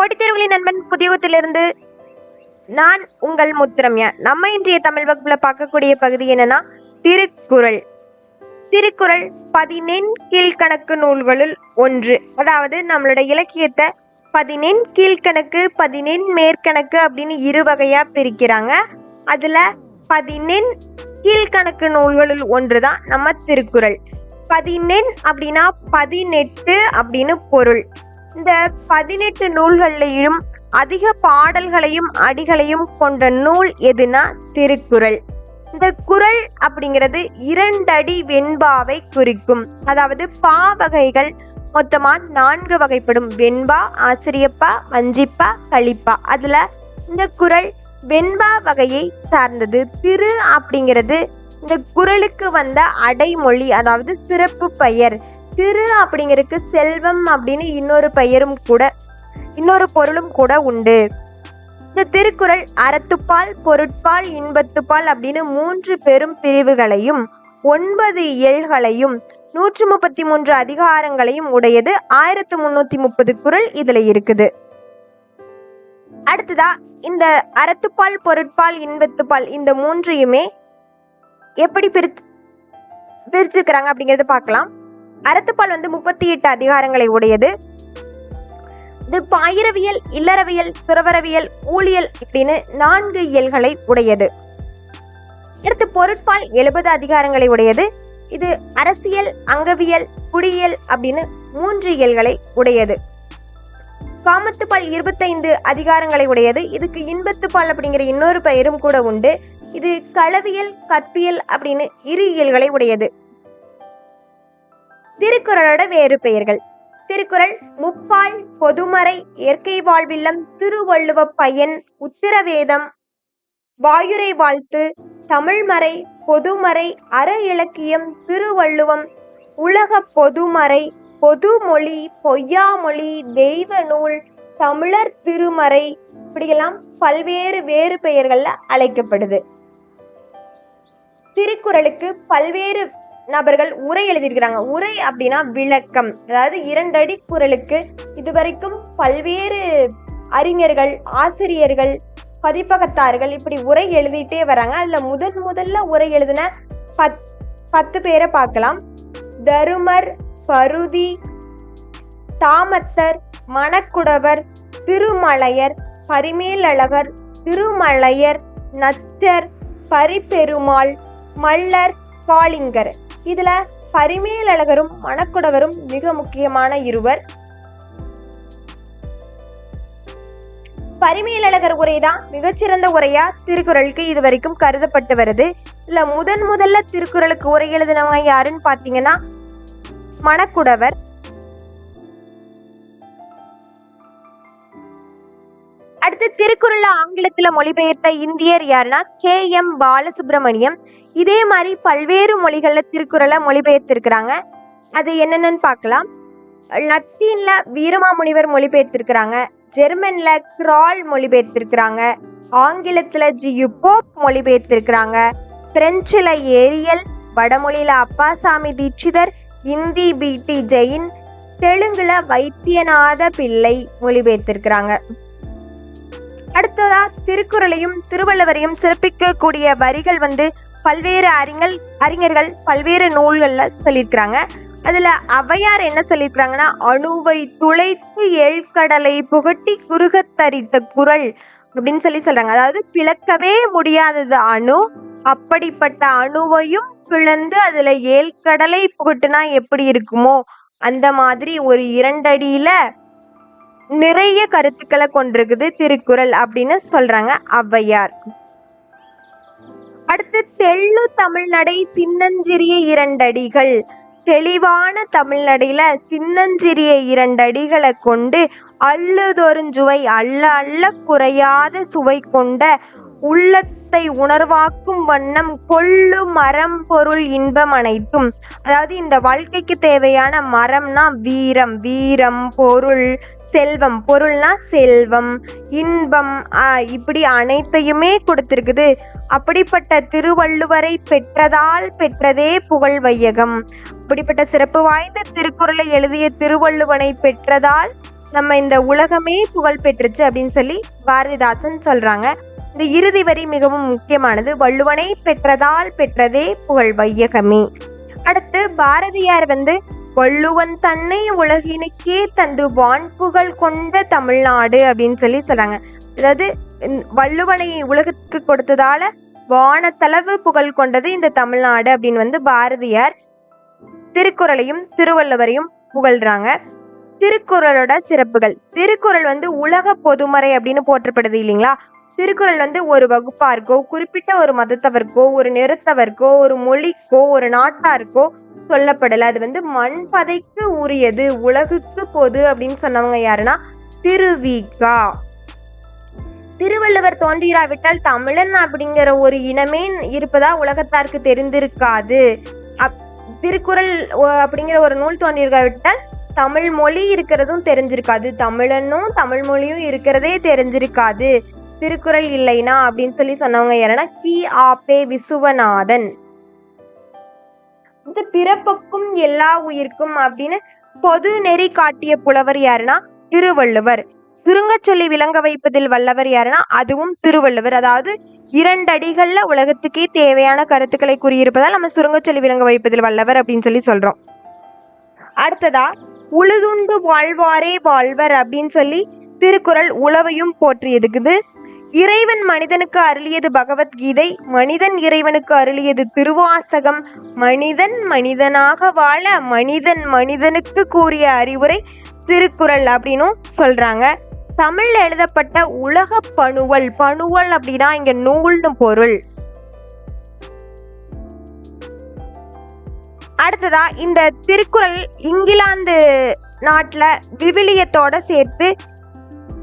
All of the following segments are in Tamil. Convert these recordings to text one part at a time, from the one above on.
போட்டித்தேர்வுகளின் நண்பன் புதியகத்திலிருந்து நான் உங்கள் முத்துரம்யா. நம்ம இன்றைய தமிழ் வகுப்புல பார்க்கக்கூடிய பகுதி என்னன்னா திருக்குறள். திருக்குறள் பதினெண் கீழ்கணக்கு நூல்களுள் ஒன்று. அதாவது நம்மளோட இலக்கியத்தை பதினெண் கீழ்கணக்கு பதினெண் மேற்கணக்கு அப்படின்னு இரு வகையா பிரிக்கிறாங்க. அதுல பதினெண் கீழ்கணக்கு நூல்களுள் ஒன்று தான் நம்ம திருக்குறள். பதினெண் அப்படின்னா பதினெட்டு அப்படின்னு பொருள். இந்த பதினெட்டு நூல்கள்லையும் அதிக பாடல்களையும் அடிகளையும் கொண்ட நூல் எதுனா திருக்குறள். இந்த குறள் அப்படிங்கிறது இரண்டடி வெண்பாவை குறிக்கும். அதாவது பா வகைகள் மொத்தமா நான்கு வகைப்படும். வெண்பா ஆசிரியப்பா வஞ்சிப்பா கழிப்பா. அதுல இந்த குறள் வெண்பா வகையை சார்ந்தது. திரு அப்படிங்கிறது இந்த குறளுக்கு வந்த அடைமொழி அதாவது சிறப்பு பெயர். திரு அப்படிங்கிறதுக்கு செல்வம் அப்படின்னு இன்னொரு பெயரும் கூட இன்னொரு பொருளும் கூட உண்டு. இந்த திருக்குறள் அறத்துப்பால் பொருட்பால் இன்பத்துப்பால் அப்படின்னு மூன்று பெரும் பிரிவுகளையும் ஒன்பது இயல்களையும் நூற்று முப்பத்தி மூன்று அதிகாரங்களையும் உடையது ஆயிரத்து முன்னூத்தி முப்பது குறள் இதுல இருக்குது. அடுத்ததா இந்த அறத்துப்பால் பொருட்பால் இன்பத்துப்பால் இந்த மூன்றையுமே எப்படி பிரித்து பிரிச்சிருக்கிறாங்க அப்படிங்கிறத பார்க்கலாம். அறத்துப்பால் வந்து முப்பத்தி எட்டு அதிகாரங்களை உடையது. இது பாயிரவியல் இல்லறவியல் சுரவரவியல் ஊழியல் அப்படின்னு நான்கு இயல்களை உடையது. அடுத்து பொருட்பால் எழுபது அதிகாரங்களை உடையது. இது அரசியல் அங்கவியல் குடியியல் அப்படின்னு மூன்று இயல்களை உடையது. காமத்துப்பால் இருபத்தைந்து அதிகாரங்களை உடையது. இதுக்கு இன்பத்துப்பால் அப்படிங்கிற இன்னொரு பெயரும் கூட உண்டு. இது களவியல் கற்பியல் அப்படின்னு இரு இயல்களை உடையது. திருக்குறளோட வேறு பெயர்கள். திருக்குறள் முப்பால் பொதுமறை இயற்கை வாழ்வில்லம் திருவள்ளுவ பயன் உத்திரவேதம் வாயுரை வாழ்த்து தமிழ்மறை பொதுமறை அற இலக்கியம் திருவள்ளுவம் உலக பொதுமறை பொதுமொழி பொய்யாமொழி தெய்வ நூல் தமிழர் திருமறை இப்படியெல்லாம் பல்வேறு வேறு பெயர்கள்ல அழைக்கப்படுது. திருக்குறளுக்கு பல்வேறு நபர்கள் உரை எழுதியிருக்கிறாங்க. உரை அப்படின்னா விளக்கம். அதாவது இரண்டடி குரலுக்கு இதுவரைக்கும் பல்வேறு அறிஞர்கள் ஆசிரியர்கள் பதிப்பகத்தார்கள் இப்படி உரை எழுதிட்டே வராங்க. அதுல முதன் முதல்ல உரை எழுதின பத் பத்து பேரை பார்க்கலாம். தருமர் பருதி தாமத்தர் மணக்குடவர் திருமலையர் பரிமேலழகர் திருமலையர் நச்சர் பரிபெருமாள் மல்லர் காளிங்கர் இதுல பரிமேலழகரும் மணக்குடவரும் மிக முக்கியமான இருவர். பரிமேலழகர் உரைதான் மிகச்சிறந்த உரையா திருக்குறளுக்கு இது வரைக்கும் கருதப்பட்டு வருது. இல்ல முதன் முதல்ல திருக்குறளுக்கு உரை எழுதினவங்க யாருன்னு பாத்தீங்கன்னா மணக்குடவர் அடுத்து திருக்குறள ஆங்கிலத்தில் மொழிபெயர்த்த இந்தியர் யாருன்னா கே எம் பாலசுப்ரமணியம். இதே மாதிரி பல்வேறு மொழிகளில் திருக்குறளை மொழிபெயர்த்திருக்கிறாங்க. அது என்னென்னு பார்க்கலாம். லத்தீன்ல வீரமாமுனிவர் மொழிபெயர்த்திருக்கிறாங்க. ஜெர்மன்ல கிரால் மொழிபெயர்த்திருக்கிறாங்க. ஆங்கிலத்துல ஜியு போப் மொழிபெயர்த்திருக்கிறாங்க. பிரெஞ்சுல ஏரியல் வடமொழியில அப்பாசாமி தீட்சிதர் இந்தி பிடி ஜெயின் தெலுங்குல வைத்தியநாத பிள்ளை மொழிபெயர்த்திருக்கிறாங்க. அடுத்ததா திருக்குறளையும் திருவள்ளுவரையும் சிறப்பிக்கக்கூடிய வரிகள் வந்து பல்வேறு அறிஞர் அறிஞர்கள் பல்வேறு நூல்களில் சொல்லியிருக்கிறாங்க. அதில் அவையார் என்ன சொல்லியிருக்கிறாங்கன்னா அணுவை துளைத்து எழுக்கடலை புகட்டி குறுகத்தரித்த குரல் அப்படின்னு சொல்லி சொல்றாங்க. அதாவது பிளக்கவே முடியாதது அணு அப்படிப்பட்ட அணுவையும் பிளந்து அதுல ஏழ்கடலை புகட்டுனா எப்படி இருக்குமோ அந்த மாதிரி ஒரு இரண்டடியில நிறைய கருத்துக்களை கொண்டிருக்குது திருக்குறள் அப்படின்னு சொல்றாங்க ஔவையார். அடுத்து தெள்ளு தமிழ்நடை சின்னஞ்சிறிய இரண்டடிகள். தெளிவான தமிழ்நடையில சின்னஞ்சிறிய இரண்டடிகளை கொண்டு அல்லுதொருஞ்சுவை அள்ள அள்ள குறையாத சுவை கொண்ட உள்ளத்தை உணர்வாக்கும் வண்ணம் கொள்ளு மரம் பொருள் இன்பம் அனைத்தும். அதாவது இந்த வாழ்க்கைக்கு தேவையான மரம்னா வீரம் வீரம் பொருள் செல்வம். பொருள்னா செல்வம் இன்பம் இப்படி அனைத்தையுமே கொடுத்திருக்குது. அப்படிப்பட்ட திருவள்ளுவரை பெற்றதால் பெற்றதே புகழ் வையகம். அப்படிப்பட்ட சிறப்பு வாய்ந்த திருக்குறளை எழுதிய திருவள்ளுவனை பெற்றதால் நம்ம இந்த உலகமே புகழ் பெற்றுச்சு அப்படின்னு சொல்லி பாரதிதாசன் சொல்றாங்க. இந்த இறுதி வரி மிகவும் முக்கியமானது. வள்ளுவனை பெற்றதால் பெற்றதே புகழ் வையகமே. அடுத்து பாரதியார் வந்து வள்ளுவன் தன்னை உலகினுக்கே தந்து வான்புகழ் கொண்ட தமிழ்நாடு அப்படின்னு சொல்லி சொல்றாங்க. அதாவது வள்ளுவனை உலகத்துக்கு கொடுத்ததால வானத்தளவு புகழ் கொண்டது இந்த தமிழ்நாடு அப்படின்னு வந்து பாரதியார் திருக்குறளையும் திருவள்ளுவரையும் புகழ்றாங்க. திருக்குறளோட சிறப்புகள். திருக்குறள் வந்து உலக பொதுமறை அப்படின்னு போற்றப்படுது இல்லைங்களா? திருக்குறள் வந்து ஒரு வகுப்பாருக்கோ குறிப்பிட்ட ஒரு மதத்தவருக்கோ ஒரு நிறத்தவருக்கோ ஒரு மொழிக்கோ ஒரு நாட்டாருக்கோ சொல்லப்படல. அது வந்து மண்பதைக்கு உரியது உலகுக்கு பொது அப்படின்னு சொன்னவங்க யாருன்னா திருவிகா. திருவள்ளுவர் தோன்றிராவிட்டால் தமிழன் அப்படிங்கிற ஒரு இனமே இருப்பதா உலகத்தாருக்கு தெரிந்திருக்காது. அப்- திருக்குறள் அப்படிங்கிற ஒரு நூல் தோன்றியிருக்காவிட்டால் தமிழ் மொழி இருக்கிறதும் தெரிஞ்சிருக்காது. தமிழனும் தமிழ் மொழியும் இருக்கிறதே தெரிஞ்சிருக்காது. திருக்குறள் இல்லைனா அப்படின்னு சொல்லி சொன்னவங்க யாருன்னா கி. ஆபே விசுவநாதன். இந்த பிறப்புக்கும் எல்லா உயிர்க்கும் அப்படின்னு பொது நெறி காட்டிய புலவர் யாருன்னா திருவள்ளுவர். சுருங்கச் சொல்லி விளங்க வைப்பதில் வல்லவர் யாருன்னா அதுவும் திருவள்ளுவர். அதாவது இரண்டு அடிகள்ல உலகத்துக்கே தேவையான கருத்துக்களை கூறியிருப்பதால் நம்ம சுருங்க சொல்லி விளங்க வைப்பதில் வல்லவர் அப்படின்னு சொல்லி சொல்றோம். அடுத்ததா உழுதுண்டு வாழ்வாரே வாழ்வர் அப்படின்னு சொல்லி திருக்குறள் உழவையும் போற்றியதுக்குது இறைவன் மனிதனுக்கு அருளியது பகவத்கீதை மனிதன் இறைவனுக்கு அருளியது திருவாசகம். மனிதன் மனிதனாக வாழ மனிதன் மனிதனுக்கு கூறிய அறிவுரை திருக்குறள் அப்படின்னும் சொல்றாங்க. தமிழ்ல எழுதப்பட்ட உலக பணுவல் பணுவல் அப்படின்னா இங்க நூல்னு பொருள். அடுத்ததா இந்த திருக்குறள் இங்கிலாந்து நாட்டில் விவிலியத்தோட சேர்த்து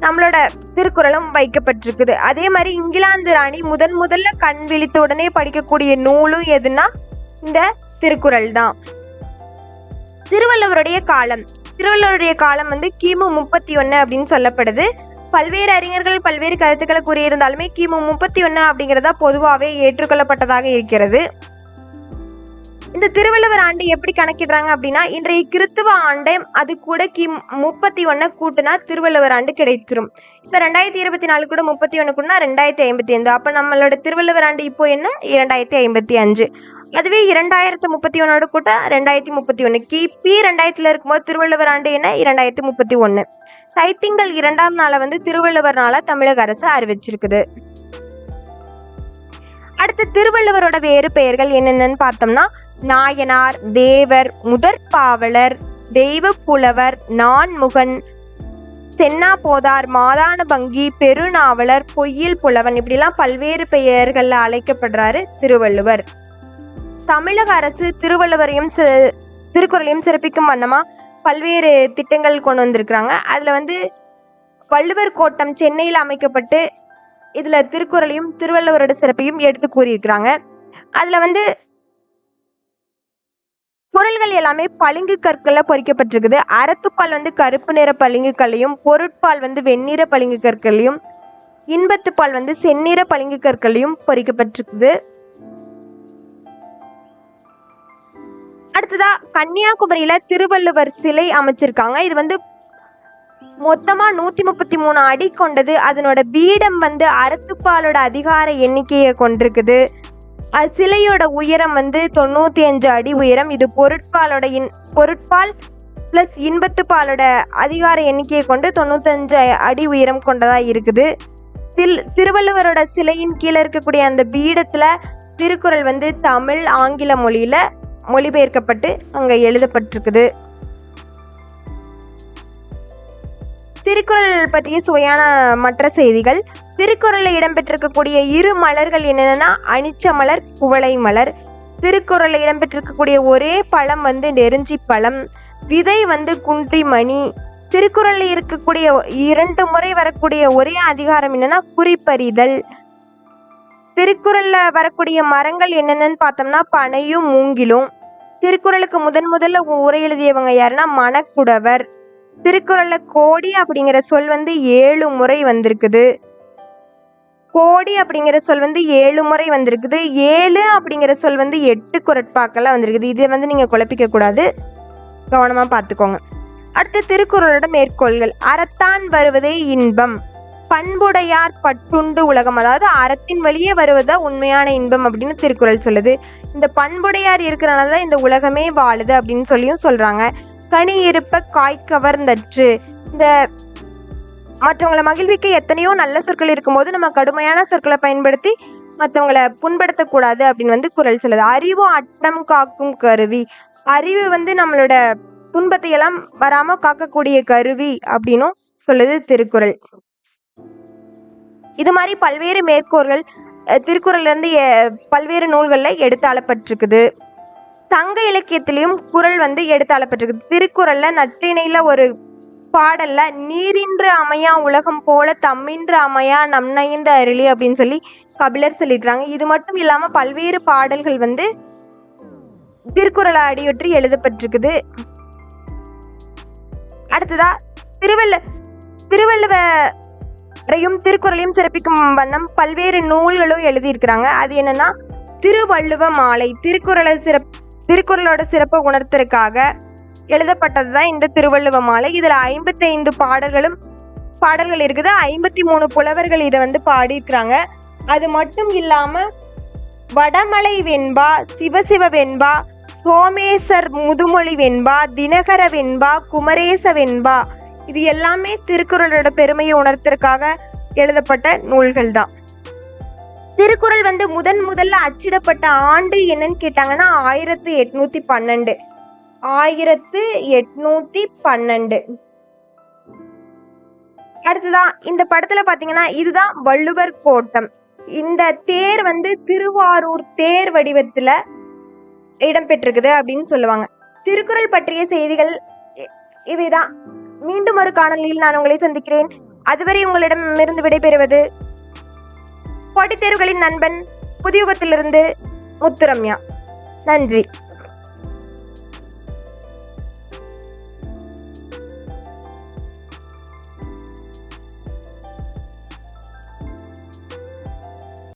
நம்மளோட திருக்குறளும் வைக்கப்பட்டிருக்குது. அதே மாதிரி இங்கிலாந்து ராணி முதன் முதல்ல கண் விழித்த உடனே படிக்கக்கூடிய நூலும் எதுனா இந்த திருக்குறள் தான். திருவள்ளுவருடைய காலம். திருவள்ளுவருடைய காலம் வந்து கிமு முப்பத்தி ஒன்று அப்படின்னு சொல்லப்படுது. பல்வேறு அறிஞர்கள் பல்வேறு கருத்துக்களை கூறியிருந்தாலுமே கிமு முப்பத்தி ஒன்று அப்படிங்கிறதா பொதுவாகவே ஏற்றுக்கொள்ளப்பட்டதாக இருக்கிறது. இந்த திருவள்ளுவர் ஆண்டு எப்படி கணக்கிடுறாங்க அப்படின்னா இன்றைய கிறித்துவ ஆண்டை அது கூட கி முப்பத்தி ஒன்றை கூட்டினா திருவள்ளுவர் ஆண்டு கிடைத்திரும். இப்போ ரெண்டாயிரத்தி இருபத்தி நாலு கூட முப்பத்தி ஒன்று கூட்டினா ரெண்டாயிரத்தி ஐம்பத்தி ஐந்து. அப்போ நம்மளோட திருவள்ளுவர் ஆண்டு இப்போ என்ன? இரண்டாயிரத்தி ஐம்பத்தி அஞ்சு. அதுவே இரண்டாயிரத்து முப்பத்தி ஒன்னோட கூட்ட ரெண்டாயிரத்தி முப்பத்தி ஒன்று கிபி ரெண்டாயிரத்துல இருக்கும்போது திருவள்ளுவர் ஆண்டு என்ன? இரண்டாயிரத்தி முப்பத்தி ஒன்று சைத்திங்கள் இரண்டாம் நாளை வந்து திருவள்ளுவர் நாளா தமிழக அரசு அறிவிச்சிருக்குது. அடுத்து திருவள்ளுவரோட வேறு பெயர்கள் என்னென்னு பார்த்தோம்னா நாயனார் தேவர் முதற்பாவலர் தெய்வ புலவர் நான்முகன் தென்னாபோதார் மாதான பங்கி பெருநாவலர் பொய்யில் புலவன் இப்படிலாம் பல்வேறு பெயர்களில் அழைக்கப்படுறாரு திருவள்ளுவர். தமிழக அரசு திருவள்ளுவரையும் திருக்குறளையும் சிறப்பிக்கும் வண்ணமா பல்வேறு திட்டங்கள் கொண்டு வந்திருக்கிறாங்க. அதில் வந்து வள்ளுவர் கோட்டம் சென்னையில் அமைக்கப்பட்டு இதில் திருக்குறளையும் திருவள்ளுவரோட சிறப்பையும் எடுத்து கூறியிருக்கிறாங்க. அதில் வந்து குரல்கள் எல்லாமே பளிங்கு கற்களில் பொறிக்கப்பட்டிருக்குது. அறத்துப்பால் வந்து கருப்பு நிற பளிங்கு கல்லையும் பொருட்பால் வந்து வெண்ணிற பளிங்கு கற்களையும் இன்பத்துப்பால் வந்து செந்நிற பளிங்கு கற்களையும் பொறிக்கப்பட்டிருக்குது. அடுத்ததா கன்னியாகுமரியில திருவள்ளுவர் சிலை அமைச்சிருக்காங்க. இது வந்து மொத்தமா நூத்தி முப்பத்தி மூணு அடி கொண்டது. அதனோட பீடம் வந்து அறத்துப்பாலோட அதிகார எண்ணிக்கையை கொண்டிருக்குது. அது சிலையோட உயரம் வந்து தொண்ணூத்தி அஞ்சு அடி உயரம். இது பொருட்பாலோட இன் பொருட்பால் பிளஸ் இன்பத்துப்பாலோட அதிகார எண்ணிக்கையை கொண்டு தொண்ணூத்தஞ்சு அடி உயரம் கொண்டதா இருக்குது. தில் திருவள்ளுவரோட சிலையின் கீழே இருக்கக்கூடிய அந்த பீடத்துல திருக்குறள் வந்து தமிழ் ஆங்கில மொழியில மொழிபெயர்க்கப்பட்டு அங்க எழுதப்பட்டிருக்குது. திருக்குறள் பற்றிய சுவையான மற்ற செய்திகள் திருக்குறளில் இடம்பெற்றிருக்கக்கூடிய இரு மலர்கள் என்னென்னா அனிச்ச மலர் குவளை மலர். திருக்குறளில் இடம்பெற்றிருக்கக்கூடிய ஒரே பழம் வந்து நெருஞ்சி பழம். விதை வந்து குன்றி மணி. திருக்குறளில் இருக்கக்கூடிய இரண்டு முறை வரக்கூடிய ஒரே அதிகாரம் என்னன்னா குறிப்பறிதல். திருக்குறள்ல வரக்கூடிய மரங்கள் என்னென்னு பார்த்தோம்னா பனையும் மூங்கிலும். திருக்குறளுக்கு முதன் முதல்ல உரை எழுதியவங்க யாருன்னா மணக்குடவர். திருக்குறள்ல கோடி அப்படிங்கிற சொல் வந்து ஏழு முறை வந்திருக்குது. கோடி அப்படிங்கிற சொல் வந்து ஏழு முறை வந்திருக்குது. ஏழு அப்படிங்கிற சொல் வந்து எட்டு குரட்பாக்கெல்லாம் வந்திருக்குது. இதை வந்து நீங்கள் குழப்பிக்க கூடாது. கவனமாக பார்த்துக்கோங்க. அடுத்து திருக்குறளோட மேற்கோள்கள். அறத்தான் வருவதே இன்பம். பண்புடையார் பட்டுண்டு உலகம். அதாவது அறத்தின் வழியே வருவதா உண்மையான இன்பம் அப்படின்னு திருக்குறள் சொல்லுது. இந்த பண்புடையார் இருக்கிறனால தான் இந்த உலகமே வாழுது அப்படின்னு சொல்லியும் சொல்றாங்க. கனி இருப்ப காய் கவர்ந்தற்று இந்த மற்றவங்களை மகிழ்விக்க எத்தனையோ நல்ல சொற்கள் இருக்கும்போது நம்ம கடுமையான சொற்களை பயன்படுத்தி மற்றவங்களை புண்படுத்தக்கூடாது அப்படின்னு வந்து குறள் சொல்லுது. அறிவு அட்டம் காக்கும் கருவி. அறிவு வந்து நம்மளோட துன்பத்தை எல்லாம் வராம காக்கக்கூடிய கருவி அப்படின்னும் சொல்லுது திருக்குறள். இது மாதிரி பல்வேறு மேற்கோள்கள் அஹ், திருக்குறள்ல இருந்து எ- பல்வேறு நூல்கள்ல எடுத்தாளப்பட்டிருக்குது சங்க இலக்கியத்திலையும் குறள் வந்து எடுத்தாளப்பட்டிருக்குது திருக்குறள்ல நற்றிணையில ஒரு பாடல்ல நீரின்று அமையா உலகம் போல தம்மின்று அமையா நம்நைந்த அருளி அப்படின்னு சொல்லி கபிலர் சொல்லியிருக்கிறாங்க இது மட்டும் இல்லாம பல்வேறு பாடல்கள் வந்து திருக்குறளை அடியொற்றி எழுதப்பட்டிருக்குது. அடுத்ததா திருவள்ள திருவள்ளுவரையும் திருக்குறளையும் சிறப்பிக்கும் வண்ணம் பல்வேறு நூல்களும் எழுதியிருக்கிறாங்க. அது என்னன்னா திருவள்ளுவ மாலை திருக்குறளை சிறப் திருக்குறளோட சிறப்பை உணர்த்துறதுக்காக எழுதப்பட்டது தான் இந்த திருவள்ளுவ மாலை. இதில் ஐம்பத்தைந்து பாடல்களும் பாடல்கள் இருக்குது. ஐம்பத்தி மூணு புலவர்கள் இதை வந்து பாடியிருக்கிறாங்க. அது மட்டும் இல்லாமல் வடமலை வெண்பா சிவசிவ வெண்பா சோமேசர் முதுமொழி வெண்பா தினகர வெண்பா குமரேச வெண்பா இது எல்லாமே திருக்குறளோட பெருமையை உணர்த்திற்காக எழுதப்பட்ட நூல்கள் தான். திருக்குறள் வந்து முதன் முதல்ல அச்சிடப்பட்ட ஆண்டு என்னன்னு கேட்டாங்கன்னா ஆயிரத்து எட்நூத்தி பன்னெண்டு. ஆயிரத்து எட்நூத்தி பன்னெண்டு. அடுத்ததான் இந்த படத்துல பாத்தீங்கன்னா இதுதான் வள்ளுவர் கோட்டம். இந்த தேர் வந்து திருவாரூர் தேர் வடிவத்துல இடம்பெற்றிருக்குது அப்படின்னு சொல்லுவாங்க. திருக்குறள் பற்றிய செய்திகள் இவைதான். மீண்டும் ஒரு காணொலியில் நான் உங்களை சந்திக்கிறேன். அதுவரை உங்களிடமிருந்து விடைபெறுவது போட்டித் தேர்வுகளின் நண்பன் புதியுகத்திலிருந்து முத்துரம்யா. நன்றி.